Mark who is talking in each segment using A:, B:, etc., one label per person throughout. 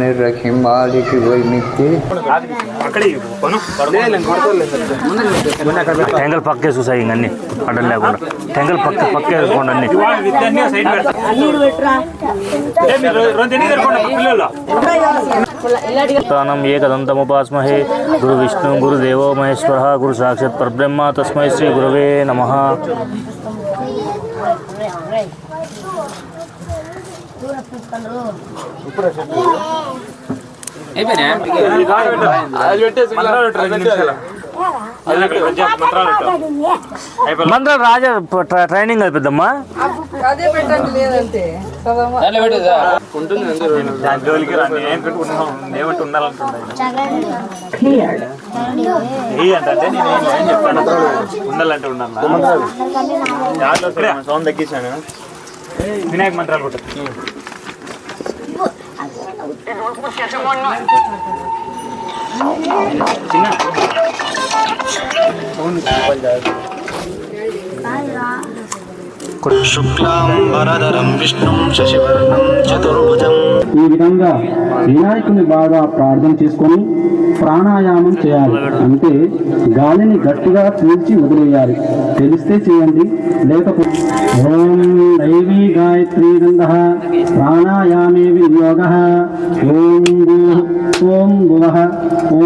A: రహీం మాలికి పోయి మిక్కి
B: టెంగల్ పక్కే చూసాయి అన్ని అడ్డం లేకుండా టెంగల్ పక్క పక్కే వేసుకోండి అన్ని
A: స్థానం ఏకదంతముపాస్మహే గురు విష్ణు గురుదేవో మహేశ్వర గురు సాక్షాత్ పరబ్రహ్మ తస్మై శ్రీ గురవే నమ మంత్రాలు రాజా ట్రైనింగ్ అది పెద్దమ్మా
B: ఉండాలంటే ఉండాలి సౌండ్ తగ్గించాను వినాయక మంత్రాలు కొట్టు na. Sige
A: Sina? Sina? Sina? Sina? శుక్లాం వరదరం విష్ణుం శశివర్ణం చతుర్భుజం ఈ విధంగా వినాయకుని బాగా ప్రార్థన చేసుకొని ప్రాణాయామం చేయాలి అంటే గాలిని గట్టిగా పీల్చి వదిలేయాలి తెలిస్తే చేయండి లేకపోతే ఓం దైవీ గాయత్రీ ప్రాణాయామే వినియోగ ఓం ఓం భువ ఓం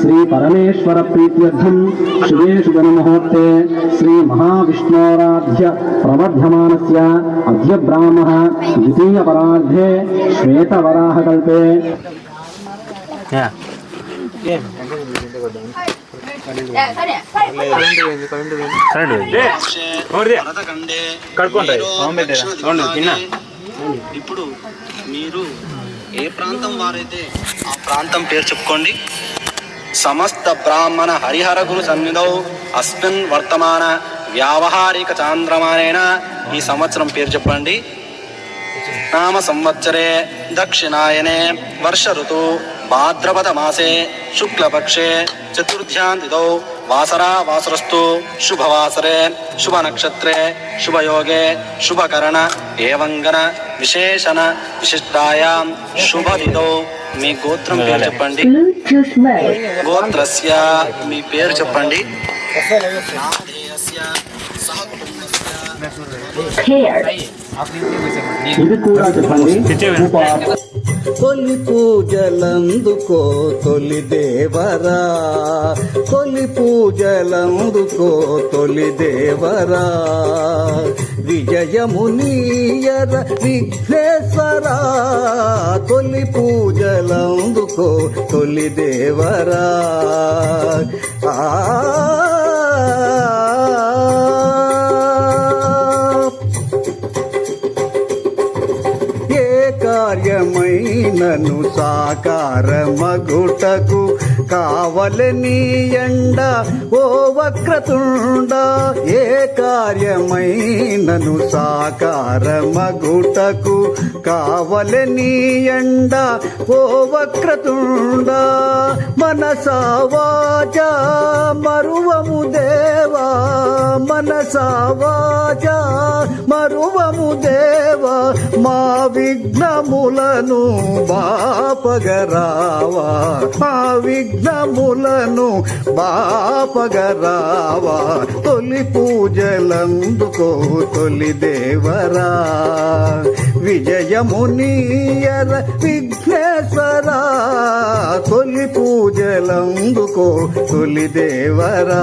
A: శ్రీ పరమేశ్వర ప్రీత్యర్థం శివే శుభనమహోత్తే శ్రీ మహావిష్ణోరాధ్య ప్రవర్ధమానస్య అధ్య బ్రాహ్మ ద్వితీయ పరార్ధే శ్వేతవరాహకల్పే
B: ఇప్పుడు మీరు ఏ ప్రాంతం వారైతే ఆ ప్రాంతం పేరు చెప్పుకోండి సమస్త బ్రాహ్మణ హరిహర గురు సన్నిధౌ అస్మిన్ వర్తమాన వ్యావహారిక చాంద్రమానైన ఈ సంవత్సరం పేరు చెప్పండి నామ సంవత్సరే దక్షిణాయనే వర్ష ఋతువు భాద్రపదమాసే శుక్లపక్షే చతుర్థ్యాంతితో వాసరా వాసరస్తు శుభవాసరే శుభనక్షత్రే శుభయోగే శుభకరణ ఏవంగన విశేషణ విశిష్టాయాం శుభవిదో మీ గోత్రం పేరు చెప్పండి గోత్రస్య మీ పేరు చెప్పండి
C: కొలి పూజలందుకో తొలి దేవరా కొలి పూజలందుకో తొలి దేవరా విజయమునీయర విఘ్నేశ్వరా తొలి పూజలందుకో తొలి దేవరా ఆ పరమగుటకు కావలని ఎండ ఓ వక్రతుండ ఏ కార్యమైనను సాకారమగుటకు కావలని ఎండ ఓ వక్రతుండ మనసావాచ మరువముదే మనసావాజ మరువము దేవ మా విఘ్నములను బాపగరావా మా విఘ్నములను బాపగరావా తొలి పూజలందుకో తొలి దేవరా విజయమునియర విఘ్నేశ్వరా తొలి పూజలందుకో తొలి దేవరా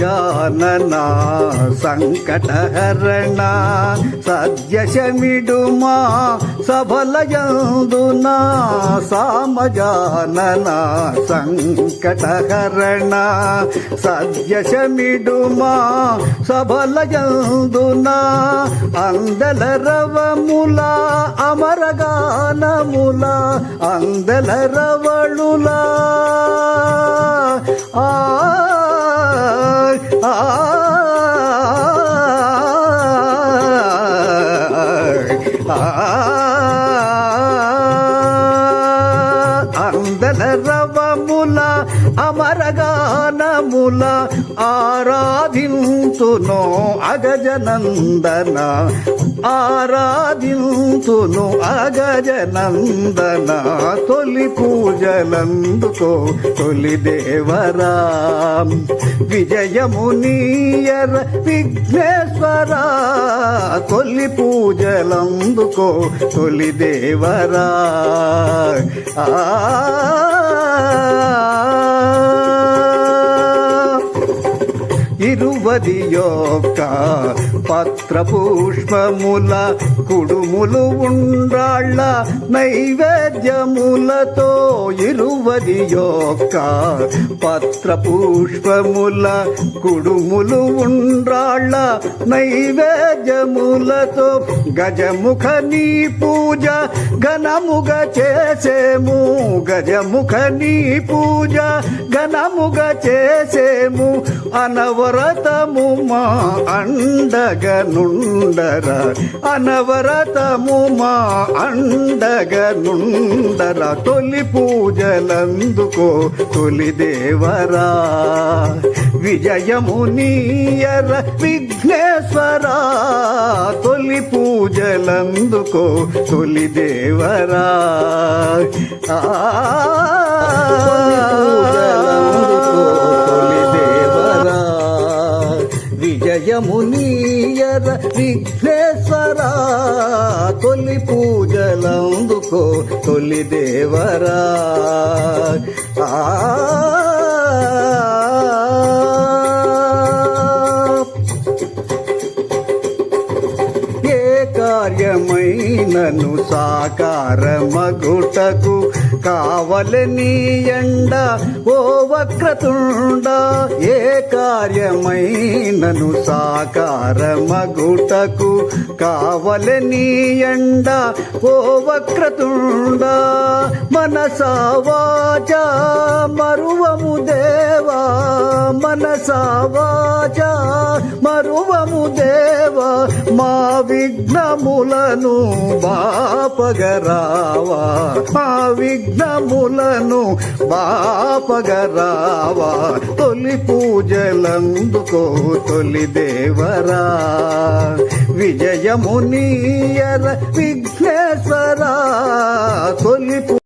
C: జాననా సంకటహరణ సద్యశమిడుమా సఫలయందునా సామజాననా సంకటహరణ సద్యశమిడుమా సఫలయందునా అందల రవముల అమరగానముల అందల రవళులా ఆ అందల రవముల అమరగానముల ఆరాధింతునో అగజనందన ఆరాధింతును అగజనందన తొలి పూజలందుకో తొలి దేవరా విజయమునియర విఘ్నేశ్వరా తొలి పూజలందుకో తొలి దేవరా ఆ తిరువది యొక్క పత్ర పుష్పముల కుడుములు ఉండాళ్ళ నైవేద్యములతో ఇరువది యొక్క పత్ర పుష్పముల కుడుములు ఉండాళ్ళ నైవేద్యములతో గజముఖ నీ పూజ ఘనముగ చేసేము గజముఖ నీ పూజ ఘనముగ చేసేము అనవరతము మా అండగనుండర అనవ వరతము మా అండగ అండగనుండల తొలి పూజలందుకో తొలి దేవరా విజయము నీయర విఘ్నేశ్వరా తొలి పూజలందుకో తొలి దేవరా ఆ విజయము నీయర విఘ్నే స్వామి పూజలందుకో తొలి దేవరా ఆ నను సాకార మగుటకు కావలని ఎండ ఓ వక్రతుండ ఏ కార్యమై నను సాకార మగుటకు కావలని ఎండ ఓ వక్రతుండా మనసావాచ మరువము దేవా మనసావాచ మరువము దేవా మా విఘ్నములను బాపగరావా మా విఘ్నములను బాపగరావా తొలి పూజలందుకో తొలి దేవరా విజయమునియర విఘ్నేశ్వరా తొలి